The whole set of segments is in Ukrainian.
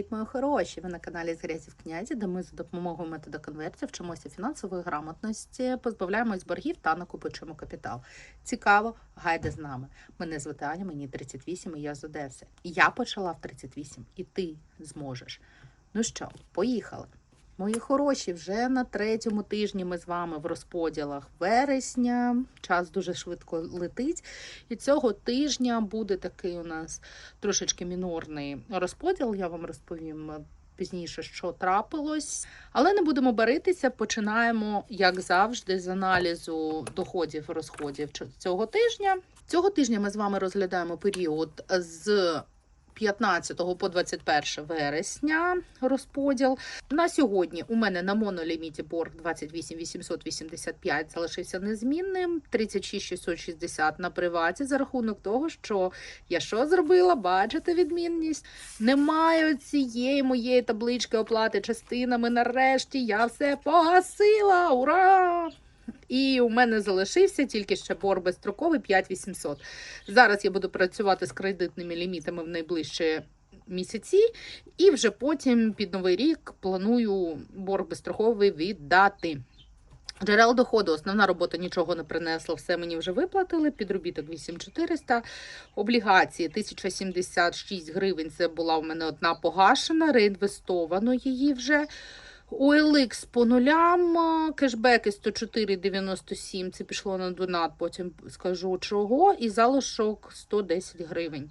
Привіт, мої хороші! Ви на каналі з грязі в князі, де ми за допомогою методу конверсії вчимося фінансової грамотності, позбавляємось боргів та накопичуємо капітал. Цікаво, гайде з нами. Мене звати Аня, мені 38 і я з Одеси. Я почала в 38, і ти зможеш. Ну що, поїхали. Мої хороші, вже на третьому тижні ми з вами в розподілах вересня. Час дуже швидко летить. І цього тижня буде такий у нас трошечки мінорний розподіл. Я вам розповім пізніше, що трапилось. Але не будемо баритися. Починаємо, як завжди, з аналізу доходів розходів цього тижня. Цього тижня ми з вами розглядаємо період з 15 по 21 вересня розподіл. На сьогодні у мене на моноліміті борг 28 885 залишився незмінним, 36 660 на приваті за рахунок того, що я що зробила? Бачите відмінність? Немає цієї моєї таблички оплати частинами. Нарешті я все погасила! Ура! І у мене залишився тільки ще борг безстроковий 5800. Зараз я буду працювати з кредитними лімітами в найближчі місяці, і вже потім під новий рік планую борг безстраховий віддати. Джерел доходу, основна робота нічого не принесла, все мені вже виплатили. Підробіток 8400. Облігації 1076 гривень. Це була в мене одна погашена, реінвестовано її вже. OLX по нулям, кешбеки 104,97, це пішло на донат, потім скажу чого, і залишок 110 гривень.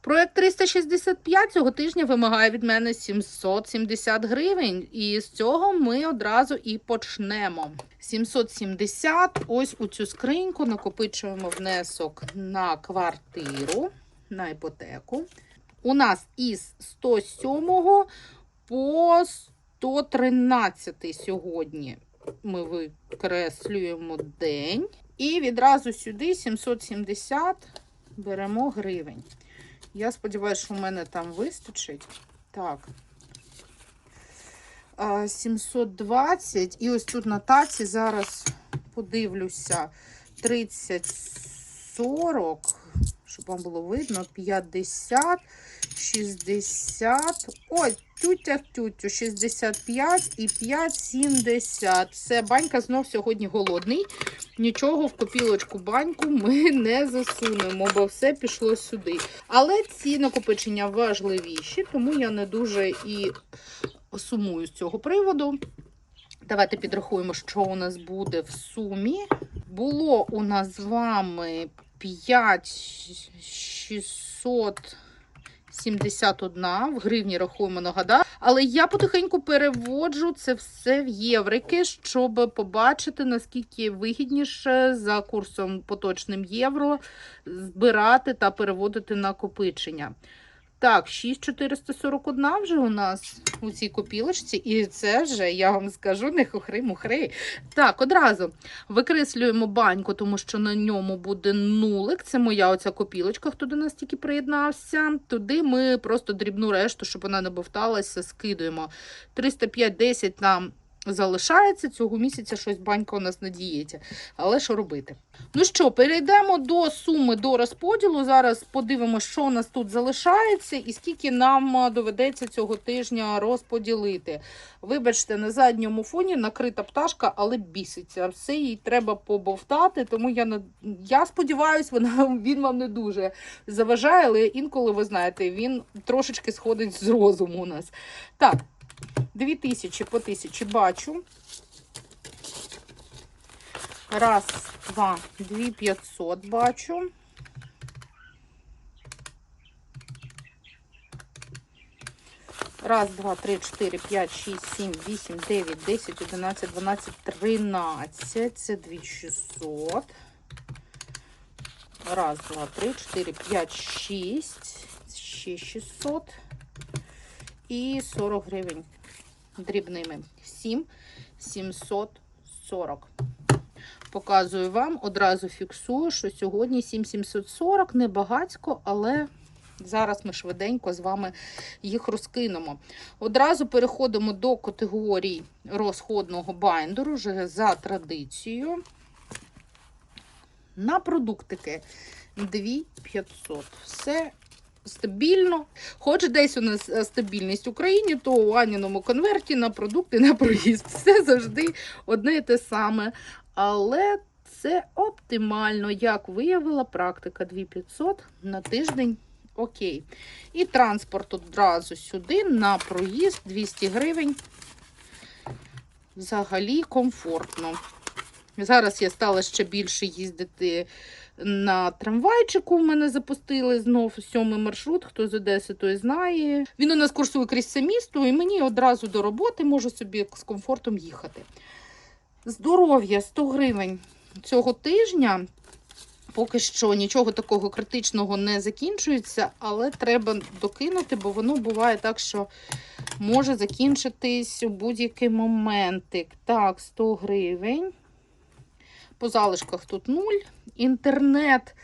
Проект 365 цього тижня вимагає від мене 770 гривень, і з цього ми одразу і почнемо. 770, ось у цю скриньку накопичуємо внесок на квартиру, на іпотеку. У нас із 107 по 113 сьогодні ми викреслюємо день. І відразу сюди 770 беремо гривень. Я сподіваюся, що в мене там вистачить. Так. 720. І ось тут на таці зараз подивлюся 30, 40, щоб вам було видно, 50, 60. Ой, тютя тютю, 65 і 5, 70. Все, банька знов сьогодні голодний. Нічого в копілочку баньку ми не засунемо, бо все пішло сюди. Але ці накопичення важливіші, тому я не дуже і сумую з цього приводу. Давайте підрахуємо, що у нас буде в сумі. Було у нас з вами 5 671 в гривні рахуємо нагадаю. Але я потихеньку переводжу це все в єврики, щоб побачити, наскільки вигідніше за курсом поточним євро збирати та переводити накопичення. Так, 6441 вже у нас у цій копілочці, і це вже, я вам скажу, не хухри-мухри. Так, одразу викреслюємо баньку, тому що на ньому буде нулик. Це моя оця копілочка, хто до нас тільки приєднався. Туди ми просто дрібну решту, щоб вона не бовталася, скидуємо. 305-10 нам залишається. Цього місяця щось банька у нас на дієті. Але що робити? Ну що, перейдемо до суми до розподілу. Зараз подивимося, що у нас тут залишається, і скільки нам доведеться цього тижня розподілити. Вибачте, на задньому фоні накрита пташка, але біситься. Все їй треба побовтати, тому я не я сподіваюся, вона він вам не дуже заважає, але інколи ви знаєте, він трошечки сходить з розуму у нас. Так, дві тисячі по тисячі бачу. Раз, два, дві п'ятсот бачу. Раз, два, три, чотири, п'ять, шість, сім, вісім, дев'ять, десять, одинадцять, дванадцять, тринадцять. Це дві шістсот. Раз, два, три, чотири, п'ять, шість. Ще 600. І 40 гривень дрібними. 7 740. Показую вам, одразу фіксую, що сьогодні 7740, не багацько, але зараз ми швиденько з вами їх розкинемо. Одразу переходимо до категорій розходного байндеру вже за традицією. На продуктики 2500. Все стабільно. Хоч десь у нас е, стабільність в Україні, то у Аніному конверті на продукти на проїзд. Все завжди одне і те саме. Але це оптимально, як виявила практика 2500 на тиждень. Окей. І транспорт одразу сюди на проїзд 200 гривень. Взагалі комфортно. Зараз я стала ще більше їздити на трамвайчику. У мене запустили знов сьомий маршрут. Хто з Одеси, той знає. Він у нас курсує крізь все місто, і мені одразу до роботи можу собі з комфортом їхати. Здоров'я 100 гривень цього тижня. Поки що нічого такого критичного не закінчується, але треба докинути, бо воно буває так, що може закінчитись у будь-який моментик. Так, 100 гривень. По залишках тут 0. Інтернет,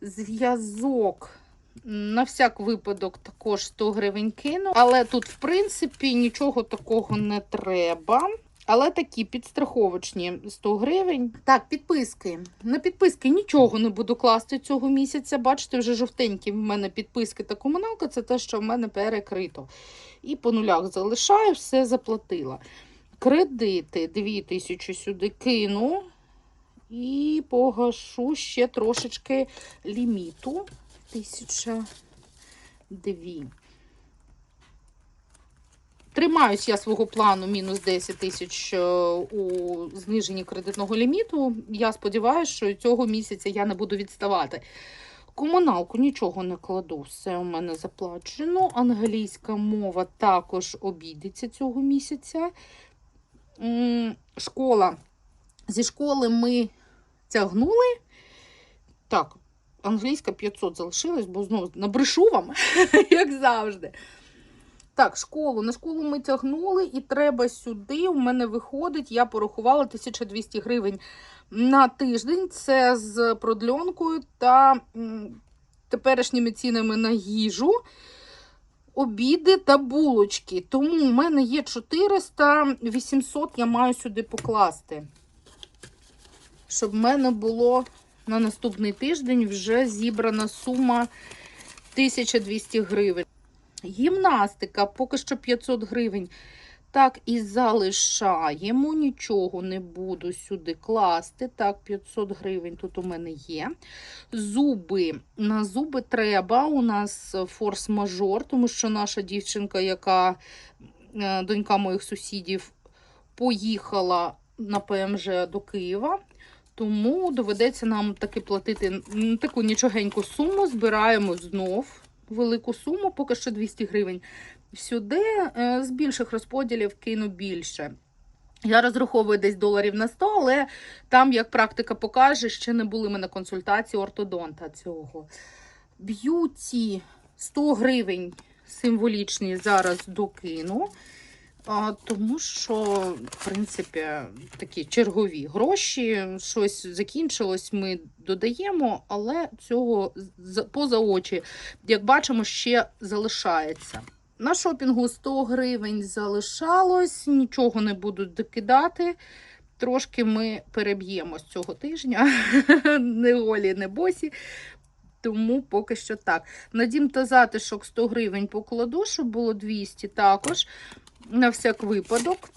зв'язок. На всяк випадок також 100 гривень кину. Але тут, в принципі, нічого такого не треба. Але такі підстраховочні 100 гривень. Так, підписки. На підписки нічого не буду класти цього місяця. Бачите, вже жовтенькі в мене підписки та комуналка це те, що в мене перекрито. І по нулях залишаю, все заплатила. Кредити 2000 сюди кину. І погашу ще трошечки ліміту. Тисяча дві. Тримаюсь я свого плану мінус 10 тисяч е, у зниженні кредитного ліміту. Я сподіваюся, що цього місяця я не буду відставати. Комуналку нічого не кладу, все у мене заплачено. Англійська мова також обійдеться цього місяця. Школа. Зі школи ми тягнули. Так, англійська 500 залишилась, бо знову набрешу вам, як завжди. Так, школу. На школу ми тягнули, і треба сюди. У мене виходить, я порахувала 1200 гривень на тиждень. Це з продльонкою та теперішніми цінами на їжу, обіди та булочки. Тому у мене є 400, 800 я маю сюди покласти. Щоб в мене було на наступний тиждень вже зібрана сума 1200 гривень. Гімнастика поки що 500 гривень. Так і залишаємо, нічого не буду сюди класти. Так, 500 гривень тут у мене є. Зуби. На зуби треба. У нас форс-мажор, тому що наша дівчинка, яка е, донька моїх сусідів, поїхала на ПМЖ до Києва. Тому доведеться нам таки платити таку нічогеньку суму. Збираємо знов велику суму, поки що 200 гривень. Сюди е, з більших розподілів кину більше. Я розраховую десь доларів на 100, але там, як практика покаже, ще не були ми на консультації ортодонта цього. Б'юті 100 гривень символічні зараз докину. Тому що, в принципі, такі чергові гроші, щось закінчилось, ми додаємо, але цього поза очі, як бачимо, ще залишається. На шопінгу 100 гривень залишалось, нічого не буду докидати. Трошки ми переб'ємо з цього тижня, не голі, не босі. Тому поки що так. На дім та затишок 100 гривень покладу, щоб було 200 також. На всяк випадок.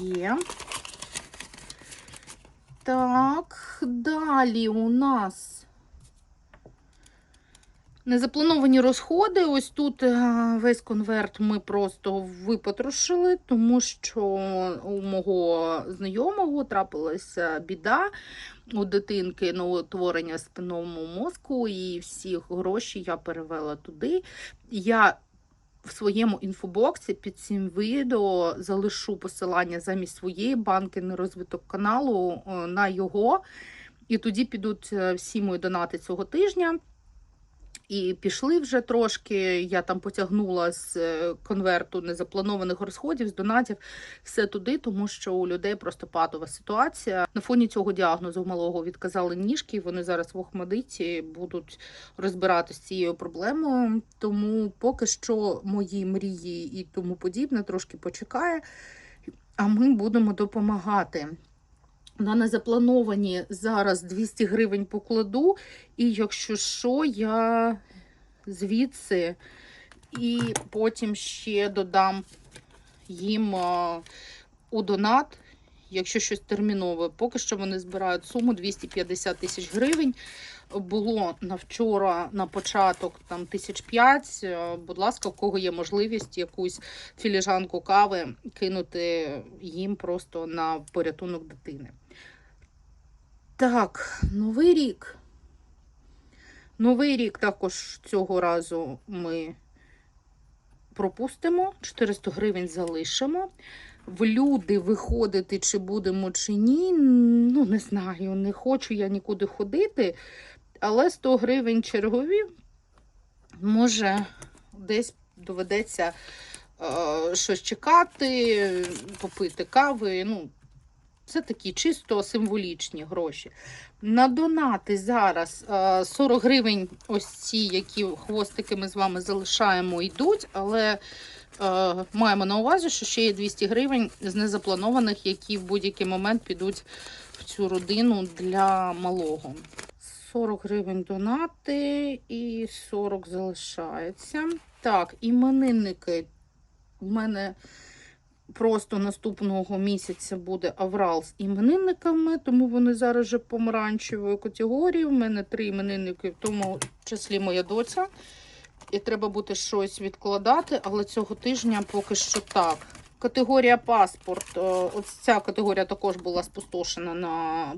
Є. Так, далі у нас незаплановані розходи. Ось тут е, весь конверт ми просто випотрошили, тому що у мого знайомого трапилася біда. У дитинки новоутворення спинному мозку, і всі гроші я перевела туди. Я в своєму інфобоксі під цим відео залишу посилання замість своєї банки на розвиток каналу е, на його. І тоді підуть е, всі мої донати цього тижня. І пішли вже трошки. Я там потягнула з е, конверту незапланованих розходів, з донатів, все туди, тому що у людей просто патова ситуація. На фоні цього діагнозу малого відказали ніжки. Вони зараз в Охмадиті будуть розбиратися з цією проблемою. Тому поки що мої мрії і тому подібне трошки почекає, а ми будемо допомагати. На незаплановані зараз 200 гривень покладу, і якщо що, я звідси, і потім ще додам їм у донат, якщо щось термінове. Поки що вони збирають суму 250 тисяч гривень. Було на вчора на початок там тисяч п'ять. Будь ласка, у кого є можливість якусь філіжанку кави кинути їм просто на порятунок дитини. Так, новий рік. Новий рік також цього разу ми пропустимо, 400 гривень залишимо. В люди виходити, чи будемо, чи ні. Ну, не знаю, не хочу я нікуди ходити, але 100 гривень чергові, може, десь доведеться е, щось чекати, попити кави. Ну, це такі чисто символічні гроші. На донати зараз е, 40 гривень, ось ці, які хвостики ми з вами залишаємо, йдуть, але е, маємо на увазі, що ще є 200 гривень з незапланованих, які в будь-який момент підуть в цю родину для малого. 40 гривень донати і 40 залишається. Так, іменинники. У мене просто наступного місяця буде аврал з іменинниками, тому вони зараз вже помаранчевої категорії. У мене три іменинники, в тому числі моя доця. І треба буде щось відкладати, але цього тижня поки що так. Категорія паспорт. е, Ось ця категорія також була спустошена на,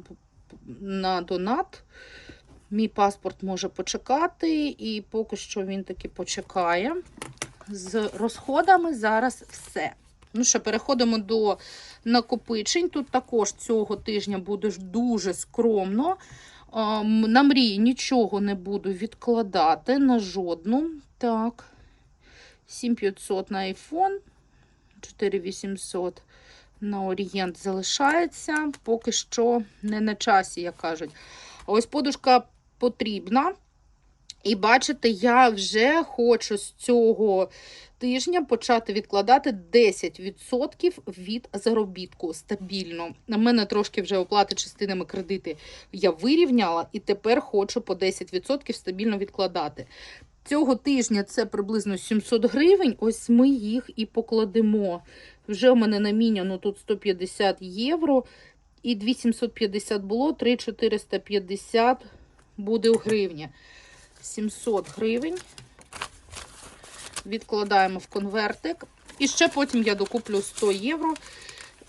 на донат. Мій паспорт може почекати, і поки що він таки почекає. З розходами зараз все. Ну що, переходимо до накопичень. Тут також цього тижня буде дуже скромно. На мрії нічого не буду відкладати на жодну. Так. 7500 на iPhone, 4800 на Орієнт залишається. Поки що не на часі, як кажуть. Ось подушка потрібна. І бачите, я вже хочу з цього тижня почати відкладати 10% від заробітку стабільно. На мене трошки вже оплати частинами кредити я вирівняла, і тепер хочу по 10% стабільно відкладати. Цього тижня це приблизно 700 гривень. Ось ми їх і покладемо. Вже в мене наміняно тут 150 євро. І 2750 було, 3450 буде у гривні. 700 гривень. Відкладаємо в конвертик. І ще потім я докуплю 100 євро.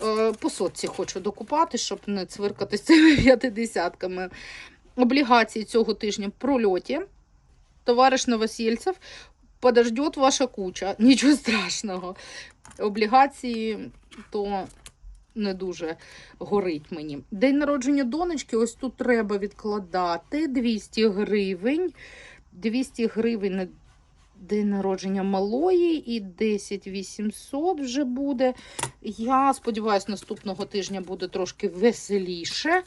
Е, По сотці хочу докупати, щоб не цвиркати з цими п'ятидесятками. Облігації цього тижня в прольоті. Товариш Новосільцев, подождет ваша куча. Нічого страшного. Облігації то не дуже горить мені. День народження донечки, ось тут треба відкладати 200 гривень. 200 гривень на день народження малої і 10 800 вже буде. Я сподіваюся, наступного тижня буде трошки веселіше.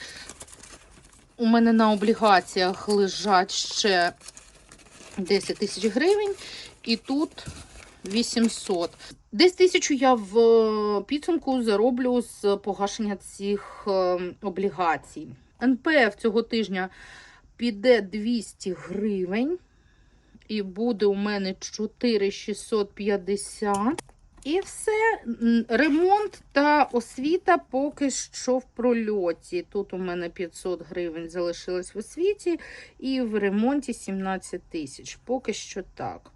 У мене на облігаціях лежать ще 10 тисяч гривень, і тут 800. Десь тисячу я в е, підсумку зароблю з погашення цих е, облігацій. НПФ цього тижня піде 200 гривень, і буде у мене 4650. І все, ремонт та освіта поки що в прольоті. Тут у мене 500 гривень залишилось в освіті, і в ремонті 17 тисяч. Поки що так.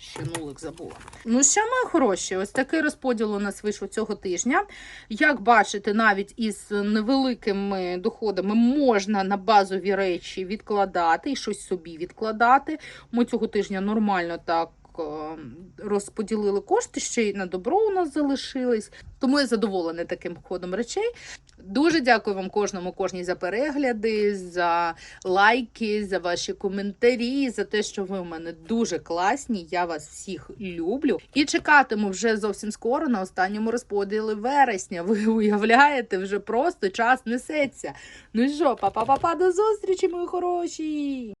Ще нулик забула. Ну, що, мої хороші, ось такий розподіл у нас вийшов цього тижня. Як бачите, навіть із невеликими доходами можна на базові речі відкладати і щось собі відкладати. Ми цього тижня нормально так розподілили кошти, ще й на добро у нас залишились. Тому я задоволена таким ходом речей. Дуже дякую вам кожному, кожній за перегляди, за лайки, за ваші коментарі, за те, що ви у мене дуже класні. Я вас всіх люблю. І чекатиму вже зовсім скоро на останньому розподілі вересня. Ви уявляєте, вже просто час несеться. Ну що, па-па-па-па, до зустрічі, мої хороші!